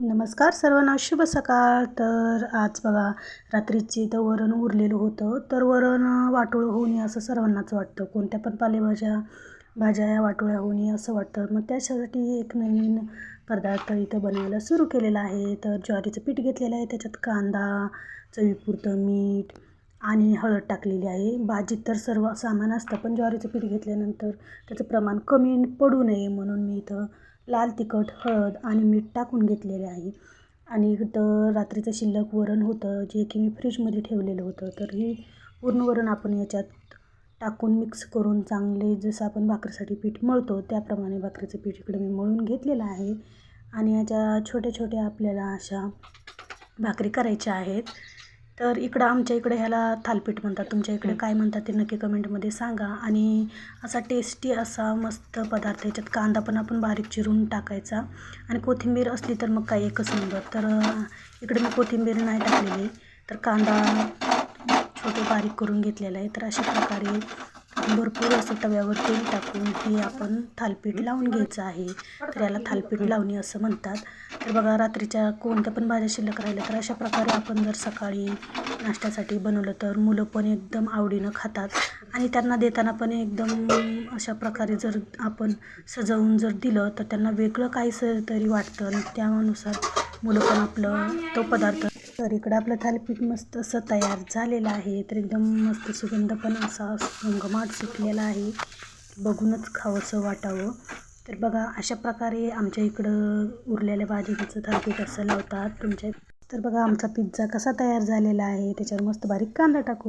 नमस्कार सर्वांना शुभ सकाळ. तर आज बघा रात्रीची तर वरण उरलेलं होतं. तर वरण वाटोळं होऊ नये असं सर्वांनाच वाटतं. कोणत्या पण पालेभाज्या भाज्या या वाटोळ्या होऊ नये असं वाटतं. मग त्याच्यासाठी एक नवीन पदार्थ इथं बनवायला सुरू केलेला आहे. तर ज्वारीचं पीठ घेतलेलं आहे. त्याच्यात कांदा चवीपुरतं मीठ आणि हळद टाकलेली आहे. भाजीत तर सर्व सामान असतं पण ज्वारीचं पीठ घेतल्यानंतर त्याचं प्रमाण कमी पडू नये म्हणून मी इथं लाल तिखट हळद आणि मीठ टाकून घेतलेले आहे. आणि इथं रात्रीचं शिल्लक वरण होतं जे की मी फ्रीजमध्ये ठेवलेलं होतं. तर ही पूर्ण वरण आपण याच्यात टाकून मिक्स करून चांगले जसं आपण भाकरीसाठी पीठ मळतो त्याप्रमाणे भाकरीचं पीठ इकडे मी मळून घेतलेलं आहे. आणि याच्या छोट्या छोट्या आपल्याला अशा भाकरी करायच्या आहेत. तर इकडं आमच्या इकडे ह्याला थालपीठ म्हणतात. तुमच्या इकडे काय म्हणतात ते नक्की कमेंटमध्ये सांगा. आणि असा टेस्टी असा मस्त पदार्थ याच्यात कांदा पण आपण बारीक चिरून टाकायचा. आणि कोथिंबीर असली तर मग काय एकच नंबर. तर इकडे मी कोथिंबीर नाही टाकलेली. तर कांदा छोटे बारीक करून घेतलेला आहे. तर अशा प्रकारे भरपूर असं तव्यावर तेल टाकून हे आपण थालपीठ लावून घ्यायचं आहे. तर याला थालपीठ लावणी असं म्हणतात. तर बघा रात्रीच्या कोणत्या पण भाज्या शिल्लक राहिल्या तर अशा प्रकारे आपण जर सकाळी नाश्त्यासाठी बनवलं तर मुलं पण एकदम आवडीनं खातात. आणि त्यांना देताना पण एकदम अशा प्रकारे जर आपण सजवून जर दिलं तर त्यांना वेगळं काहीसं तरी वाटतं. आणि त्यानुसार मुलं पण आपलं तो पदार्थ तर इकडं आपलं थालीपीठ मस्त असं तयार झालेलं आहे. तर एकदम मस्त सुगंध पण असा घमघमाट सुटलेला आहे. बघूनच खावंसं वाटावं. तर बघा अशा प्रकारे आमच्या इकडं उरलेल्या भाजीचं थालीपीठ असं लावतात तुमच्या. तर बघा आमचा पिझ्झा कसा तयार झालेला आहे. त्याच्यावर मस्त बारीक कांदा टाकू.